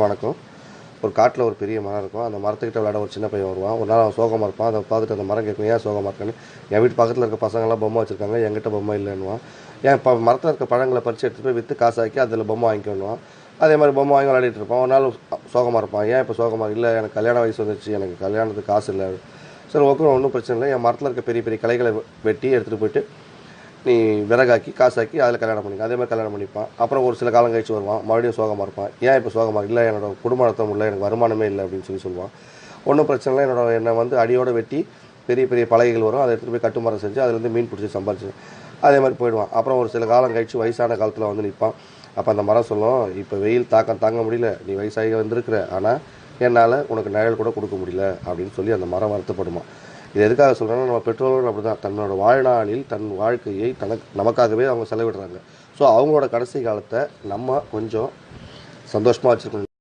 வணக்கம். ஒரு காட்டில் ஒரு பெரிய மரம் இருக்கும். அந்த மரத்துக்கிட்ட விளையாட ஒரு சின்ன பையன் வருவான். ஒரு நாள் அவன் சோகமாக இருப்பான். அதை பார்த்துட்டு அந்த மரம் கேட்கும் ஏன் சோகமாக இருக்கான்னு? என் வீட்டு பக்கத்தில் இருக்க பசங்களாம் பொம்மை வச்சுருக்காங்க. என்கிட்ட பொம்மை இல்லைன்னுவான். ஏன் இப்போ மரத்தில் இருக்க பழங்களை பறித்து எடுத்துகிட்டு போய் விற்று காசாக்கி அதில் பொம்மை வாங்கிக்கணுவான் அதே மாதிரி பொம்மை வாங்கி விளையாடிட்டு இருப்பான். ஒரு நாள் சோகமாக இருப்பான். ஏன் இப்போ சோகமாக இல்லை? எனக்கு கல்யாண வயசு வந்துச்சு எனக்கு கல்யாணத்துக்கு காசு இல்லை. சரி ஓகே ஒன்றும் பிரச்சனை இல்லை. என் மரத்தில் இருக்க பெரிய பெரிய கலைகளை வெட்டி எடுத்துகிட்டு போயிட்டு நீ விறகாக்கி காசாக்கி அதில் கல்யாணம் பண்ணிக்க. அதே மாதிரி கல்யாணம் பண்ணிப்பான். அப்புறம் ஒரு சில காலம் கழிச்சு வருவான். மறுபடியும் சோகமாக இருப்பான். ஏன் இப்போ சோகமாக இல்லை என்னோட குடும்ப இல்லை. எனக்கு வருமானமே இல்லை அப்படின்னு சொல்லி சொல்லுவான். ஒன்றும் பிரச்சனை இல்லை. என்னோட என்னை வந்து அடியோடு வெட்டி பெரிய பெரிய பலகைகள் வரும். அதை எடுத்துகிட்டு போய் கட்டுமரம் செஞ்சு அதுலேருந்து மீன் பிடிச்சி சம்பாரிச்சு. அதே மாதிரி போயிடுவான். அப்புறம் ஒரு சில காலம் கழிச்சு வயசான காலத்தில் வந்து நிற்பான் அப்போ அந்த மரம் சொல்லும் இப்போ வெயில் தாக்கம் தாங்க முடியல. நீ வயசாகி வந்திருக்கிற. ஆனால் என்னால் உனக்கு நிழல் கூட கொடுக்க முடியல. அப்படின்னு சொல்லி அந்த மரம் வருத்தப்படுமா. இது எதுக்காக சொல்கிறேன்னா நம்ம பெற்றோர்கள் அப்படி தான் தன்னோட வாழ்நாளில் தன் வாழ்க்கையை தனக்கு நமக்காகவே அவங்க செலவிடுறாங்க. ஸோ அவங்களோட கடைசி காலத்தை நம்ம கொஞ்சம் சந்தோஷமாக வச்சுருக்கணும்.